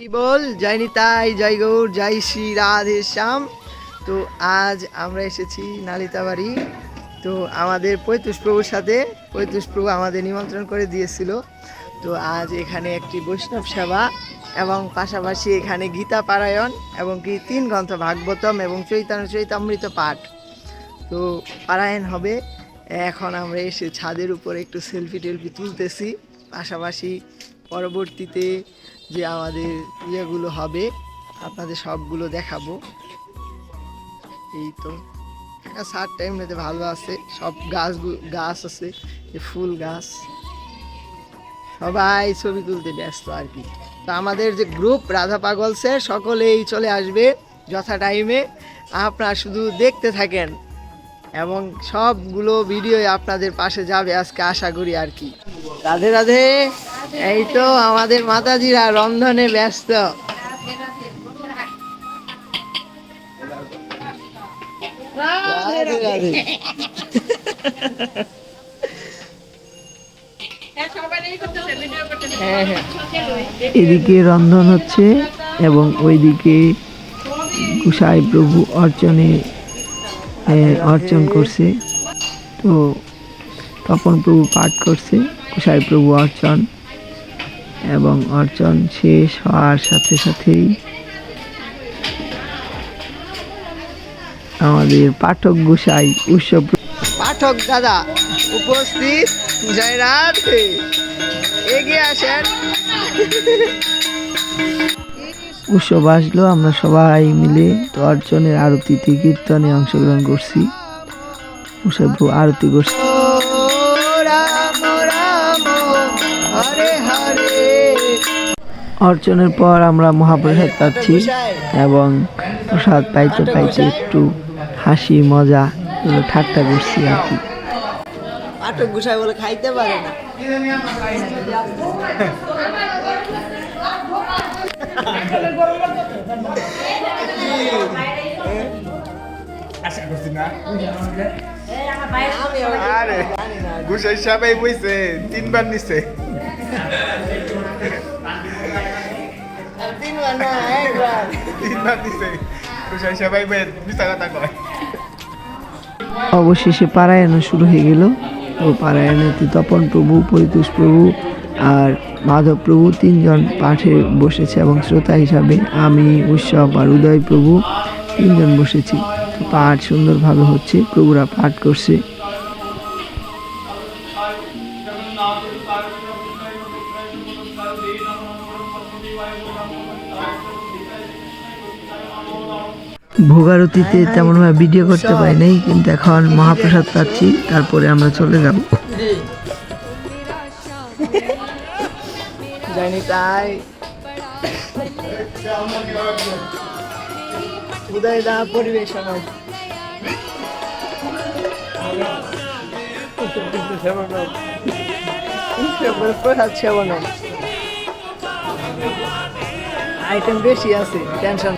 বল? জয় নিতাই, জয় গৌর, জয় শ্রী রাধে শ্যাম। তো আজ আমরা এসেছি নালিতাবাড়ি তো আমাদের পৈতুষ প্রভুর সাথে, পৈতুষ প্রভু আমাদের নিমন্ত্রণ করে দিয়েছিল। তো আজ এখানে একটি বৈষ্ণব সেবা এবং পাশাপাশি এখানে গীতা পারায়ণ এবং কি তিন গ্রন্থ, ভাগবতম এবং চৈতন্য, চৈতামৃত পাঠ। তো পারায়ণ হবে। এখন আমরা এসে ছাদের উপর একটু সেলফি টেলফি তুলতেছি। পাশাপাশি পরবর্তীতে যে আমাদের ইয়েগুলো হবে, আপনাদের সবগুলো দেখাবো। এই তো। সার টাইমটাতে ভালো আছে। সব গাছ গাছ আছে ফুল গাছ। সবাই ছবি তুলতে ব্যস্ত আর কি। তো আমাদের যে গ্রুপ রাধা পাগলসের সকলেই চলে আসবে যথা টাইমে আপনারা শুধু দেখতে থাকেন এবং সবগুলো ভিডিও আপনাদের পাশে যাবে আজকে, আশা করি আর কি। রাধে রাধে! এই তো আমাদের মাতাজিরা রন্ধনে ব্যস্ত। রাধে হ্যাঁ হ্যাঁ এদিকে রন্ধন হচ্ছে এবং ওইদিকে গুসাই প্রভু অর্চনে অর্চন করছে। তো তপন প্রভু পাঠ করছে কুসাই প্রভু অর্চন। এবং অর্জন শেষ হওয়ার সাথে সাথেই আমাদের পাঠক গোসাই উৎসব পাঠক দাদা উপস্থিত জয় রাধে এগিয়ে আসেন। উৎসব আসলো আমরা সবাই মিলে তো অর্চনের আরতিতে কীর্তনে অংশগ্রহণ করছি। উৎসব আরতি করছি। অর্চনের পর আমরা মহাপ্রসাদ পাচ্ছি এবং প্রসাদ পাইতে পাইতে একটু হাসি মজা এগুলো ঠাট্টা করছি আর কি। আটক গুছাই বলে খাইতে পারে না। আশা করছি না। আরে গুসাই সবাই বইছে তিনবার নিছে। অবশেষে পারায়ণ শুরু হয়ে গেল। ও পারায়ণেতে তপন প্রভু, পরিতোষ প্রভু আর মাধব প্রভু তিনজন পাঠে বসেছে এবং শ্রোতা হিসাবে আমি, উৎসব আর উদয় প্রভু তিনজন বসেছি। পাঠ সুন্দরভাবে হচ্ছে, প্রভুরা পাঠ করছে। ভোগারতিতে তেমনভাবে ভিডিও করতে পারি নাই কিন্তু এখন মহাপ্রসাদ পাচ্ছি, তারপরে আমরা চলে যাব। জানি তাই। উদয় দা পরিবেশন সেবন। আইটেম বেশি আছে টেনশন